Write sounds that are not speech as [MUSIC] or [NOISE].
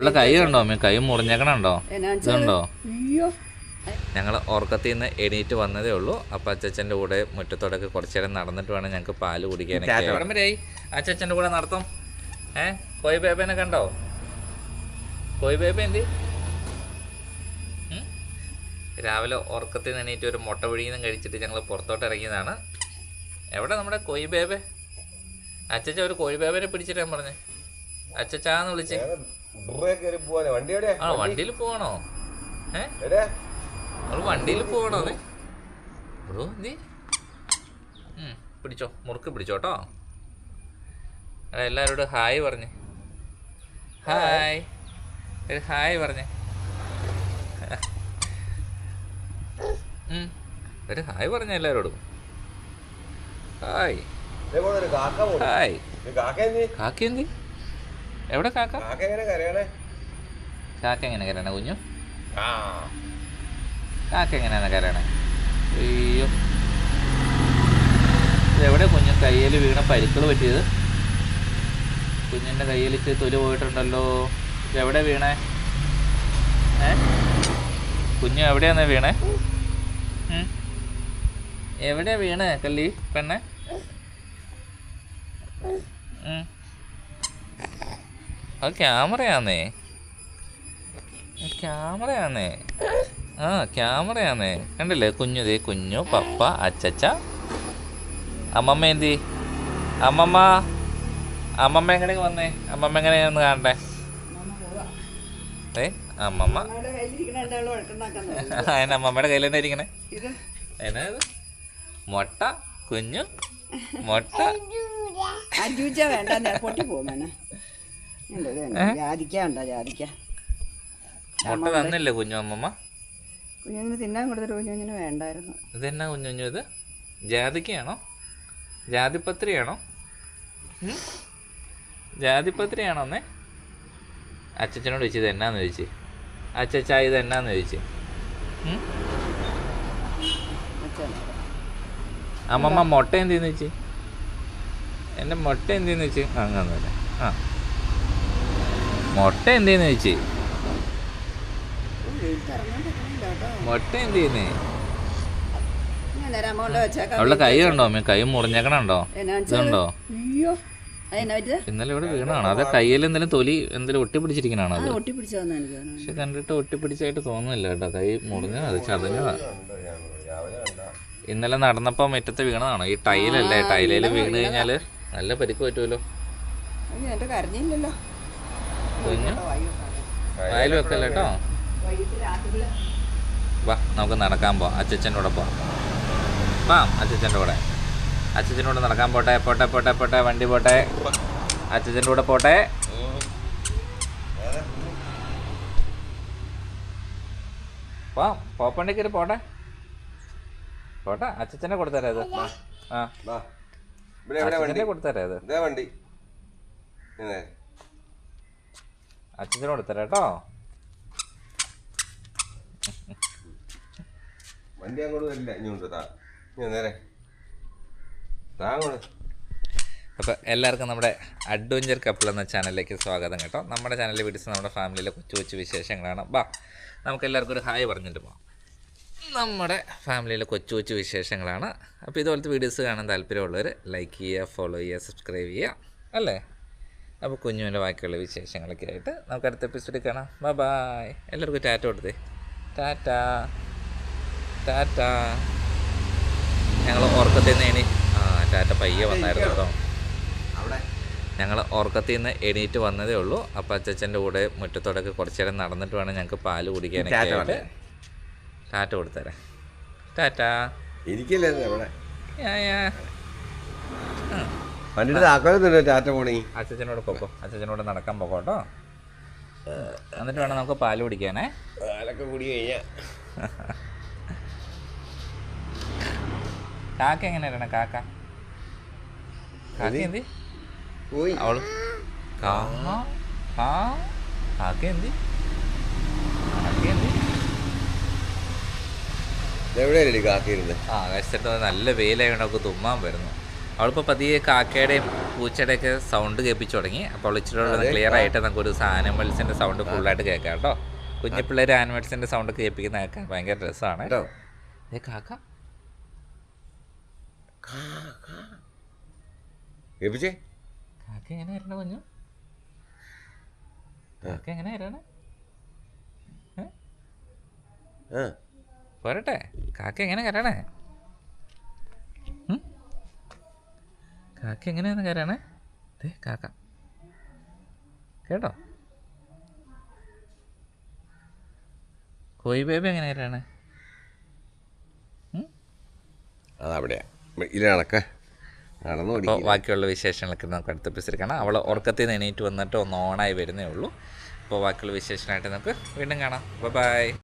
ഉള്ള കൈ കണ്ടോ അമ്മ കൈ മുറിഞ്ഞേക്കണുണ്ടോ? ഇതുണ്ടോ അയ്യോ. ഞങ്ങൾ ഉറക്കത്തിൽ നിന്ന് എണീറ്റ് വന്നതേ ഉള്ളൂ. അപ്പം അച്ചച്ചന്റെ കൂടെ മുറ്റത്തോടൊക്കെ കുറച്ചു നേരം നടന്നിട്ട് വേണം ഞങ്ങൾക്ക് പാൽ കുടിക്കാൻ അച്ചച്ചന്റെ അച്ചച്ചന്റെ കൂടെ നടത്തും. ഏ? കോയി ബേബേനെ കണ്ടോ? കോയി ബേബ എന്തി? രാവിലെ ഉറക്കത്തിൽ നിന്ന് എണീറ്റ് ഒരു മുട്ട പിഴിയുന്നതും കഴിച്ചിട്ട് ഞങ്ങൾ പുറത്തോട്ട് ഇറങ്ങിയതാണ്. എവിടെ നമ്മുടെ കോയി ബേബെ അച്ചച്ച ഒരു കോഴി ബേബനെ പിടിച്ചിട്ട് ഞാൻ പറഞ്ഞേ. അച്ചച്ചാന്ന് വിളിച്ച്. ആ വണ്ടിയിൽ പോവാണോ വണ്ടിയിൽ പോകണോ നീ? ബ്രോ നീ? പിടിച്ചോ. മുറുക്ക് പിടിച്ചോട്ടോ കേട്ടോ. എല്ലാവരോടും ഹായ് പറഞ്ഞേ. ഹായ്. ഒരു ഹായ് പറഞ്ഞേ. ഒരു ഹായ് പറഞ്ഞ എല്ലാരോടും ഹായ്. ഹായ്. കാക്ക എന്തി? എവിടെ കാക്ക? കാക്ക എങ്ങനെ കരയണേ? കുഞ്ഞു? കാക്ക എങ്ങനെയാണ് കരയണേ? അയ്യോ. എവിടെ കുഞ്ഞു? കയ്യിൽ വീണ പരിക്കൾ പറ്റിയത്. കുഞ്ഞിന്റെ കയ്യിൽ ഇച്ചിരി തൊലി പോയിട്ടുണ്ടല്ലോ. എവിടെ വീണേ? ഏ? കുഞ്ഞു എവിടെയാണ് വീണേ? എവിടെ വീണേ കല്ലി? പെണ്ണേ. അത് ക്യാമറയാന്നേ. ക്യാമറയാന്നേ. ആ ക്യാമറയാന്നേ. കണ്ടില്ലേ? കുഞ്ഞു ദേ കുഞ്ഞു പപ്പ അച്ചച്ച. അമ്മമ്മ എന്തി? അമ്മമ്മ. അമ്മമ്മ എങ്ങനെയൊക്കെ വന്നേ? അമ്മമ്മ എങ്ങനെയാന്ന് കാണട്ടെ ഏ അമ്മമ്മ. അതിന് അമ്മമ്മയുടെ കയ്യിൽ തന്നെ ഇരിക്കണേ. അതിനത് എന്നാ ഇത്? മുട്ട കുഞ്ഞു [LAUGHS] മുട്ട. വേണ്ട ഞാൻ പൊട്ടി പോകുമേനെ മുട്ട തന്നില്ലേ കുഞ്ഞു അമ്മമ്മ? കുഞ്ഞിന് തിന്നാൻ കൊടുത്തിട്ട് കുഞ്ഞുഞ്ഞിന് വേണ്ടായിരുന്നു. ഇതെന്നാ കുഞ്ഞുഞ്ഞു ഇത്? ജാതിക്കയാണോ? ജാതിപത്രിയാണോ? ജാതിപത്രിയാണോ അന്നേ അച്ചച്ചനോട് ചോദിച്ചത് എന്നാന്ന് ചോദിച്ചു. അച്ചച്ച ഇത് എന്നാന്ന് ചോദിച്ചു. അമ്മമ്മ മുട്ട എന്തിന്ന് വെച്ച്? എന്റെ മുട്ട എന്തിന്ന് വെച്ച്? അങ്ങനൊന്നുമില്ല. ആ. മുട്ട എന്തേന്ന് ചോദിച്ചേ? മുട്ട എന്തേന്ന്? അവളുടെ കൈ കണ്ടോ? അമ്മ കൈ മുറിഞ്ഞേക്കണുണ്ടോ? എന്നാ ഇതുണ്ടോ? ഇന്നലെ ഇവിടെ വീണാണ് അത് കയ്യിൽ എന്തെങ്കിലും തൊലി എന്തെങ്കിലും ഒട്ടിപ്പിടിച്ചിരിക്കണാണോ പക്ഷെ കണ്ടിട്ട് ഒട്ടിപ്പിടിച്ചായിട്ട് തോന്നുന്നില്ല കേട്ടോ. കൈ മുറിഞ്ഞത് അത് ചതഞ്ഞതാ. ഇന്നലെ നടന്നപ്പോ മുറ്റത്ത് വീണതാണ്? ഈ ടൈലല്ലേ? ടൈലയിൽ വീണ് കഴിഞ്ഞാൽ നല്ല പരിക്ക് പറ്റുമല്ലോ. കരഞ്ഞില്ലല്ലോ. കുഞ്ഞു. വയൽ വെക്കല്ലേ കേട്ടോ? വാ നമുക്ക് നടക്കാൻ പോവാം. അച്ചച്ചന്റെ കൂടെ പോവാം. വാ അച്ചച്ചന്റെ കൂടെ. അച്ചച്ചന്റെ കൂടെ നടക്കാൻ പോട്ടെ പോട്ടെ പോട്ടെ പോട്ടെ വണ്ടി പോട്ടെ. അച്ചച്ചന്റെ കൂടെ പോട്ടെ. വാ പോപ്പണ്ടിക്കര് പോട്ടെ. പോട്ടെ അച്ചച്ചനെ കൊടുത്തരാ ഇത്. ആ. കൊടുത്തരാ ഇതേ. വണ്ടി. ഇങ്ങനെ. എത്ര കേട്ടോ. വണ്ടി അങ്ങോട്ട് വരില്ല. ഇങ്ങോട്ട് താ. നേരെ താ അങ്ങോട്ട്. അപ്പോൾ എല്ലാവർക്കും നമ്മുടെ അഡ്വഞ്ചർ കപ്പിൾ എന്ന ചാനലിലേക്ക് സ്വാഗതം കേട്ടോ. നമ്മുടെ ചാനലിൽ വീഡിയോസ് നമ്മുടെ ഫാമിലിയിലെ കൊച്ചു കൊച്ചു വിശേഷങ്ങളാണ്. ബാ നമുക്ക് എല്ലാവർക്കും ഒരു ഹായ് പറഞ്ഞിട്ട് പോകാം നമ്മുടെ ഫാമിലിയിലെ കൊച്ചു കൊച്ചു വിശേഷങ്ങളാണ്. അപ്പോൾ ഇതുപോലത്തെ വീഡിയോസ് കാണാൻ താല്പര്യമുള്ളവർ ലൈക്ക് ചെയ്യുക ഫോളോ ചെയ്യുക സബ്സ്ക്രൈബ് ചെയ്യുക. അല്ലേ? അപ്പോൾ കുഞ്ഞുവിന്റെ ബാക്കിയുള്ള വിശേഷങ്ങളൊക്കെ ആയിട്ട് നമുക്ക് അടുത്ത എപ്പിസോഡിൽ കാണാം. ബൈ ബായ് എല്ലാവർക്കും ടാറ്റ കൊടുത്തേ. ടാറ്റ. ടാറ്റ. ഞങ്ങൾ ഉറക്കത്തിൽ നിന്ന് എണീ ആ ടാറ്റ പയ്യെ വന്നായിരുന്നു കേട്ടോ. ഞങ്ങൾ ഉറക്കത്തിൽ നിന്ന് എണീറ്റ് വന്നതേ ഉള്ളൂ. അപ്പം അച്ചച്ചന്റെ കൂടെ മുറ്റത്തോടൊക്കെ കുറച്ച് നേരം നടന്നിട്ട് വേണം ഞങ്ങൾക്ക് പാൽ കുടിക്കാൻ ടാറ്റ ആയിട്ട്. ടാറ്റ കൊടുത്തരാം. ടാറ്റ. ഇരിക്കില്ല അവിടെ. വണ്ടിയുടെ താക്കോലത്തുണ്ട് ടാറ്റ പോണി? അച്ചച്ചനോട് പോക്കോ. അച്ഛനോട് നടക്കാൻ പോക്കോ കേട്ടോ. എന്നിട്ട് വേണം നമുക്ക് പാൽ കുടിക്കാനേ. പാലൊക്കെ കൂടി കഴിഞ്ഞാ. കാക്ക എങ്ങനെയാണ് കാക്ക? കാക്ക എന്തി? പോയി. അവൾ കാ കാ കാക്ക എന്തി? കാക്ക എന്തി? എവിടെയല്ലേ ആ നല്ല വെയിലായി അവൾക്ക് തുമ്മാൻ വരുന്നു. അവളിപ്പോൾ പതിയെ കാക്കയുടെയും പൂച്ചയുടെയൊക്കെ സൗണ്ട് കേൾപ്പിച്ചു തുടങ്ങി. അപ്പോൾ ഇച്ചിരി ക്ലിയർ. ആയിട്ട് നമുക്കൊരു ആനിമൽസിന്റെ സൗണ്ട് ഫുള്ളായിട്ട് കേൾക്കാം കേട്ടോ. കുഞ്ഞു പിള്ളേർ ആനിമൽസിന്റെ സൗണ്ട് കേൾപ്പിക്കുന്ന കേൾക്കാൻ ഭയങ്കര രസമാണ്. കേട്ടോ. ഏ കാക്ക. കാക്ക എങ്ങനെ വരണ കുഞ്ഞു? കാക്ക എങ്ങനെ വരണേ? ആ. പോരട്ടെ കാക്ക എങ്ങനെ കരണേ കാക്ക എങ്ങനെയാണ് കരണേ? ദേ കാക്ക. കേട്ടോ? കോയി ബേബി എങ്ങനെ കയറാണ് അതവിടെയാ. അപ്പോൾ ബാക്കിയുള്ള വിശേഷങ്ങളൊക്കെ നമുക്ക് അടുത്ത എപ്പിസോഡ് കാണാം. അവൾ ഉറക്കത്തിൽ നിന്ന് എണീറ്റ് വന്നിട്ട് ഒന്ന് ഓണായി വരുന്നേ ഉള്ളൂ. അപ്പോൾ ബാക്കിയുള്ള വിശേഷമായിട്ട് നമുക്ക് വീണ്ടും കാണാം. ബൈ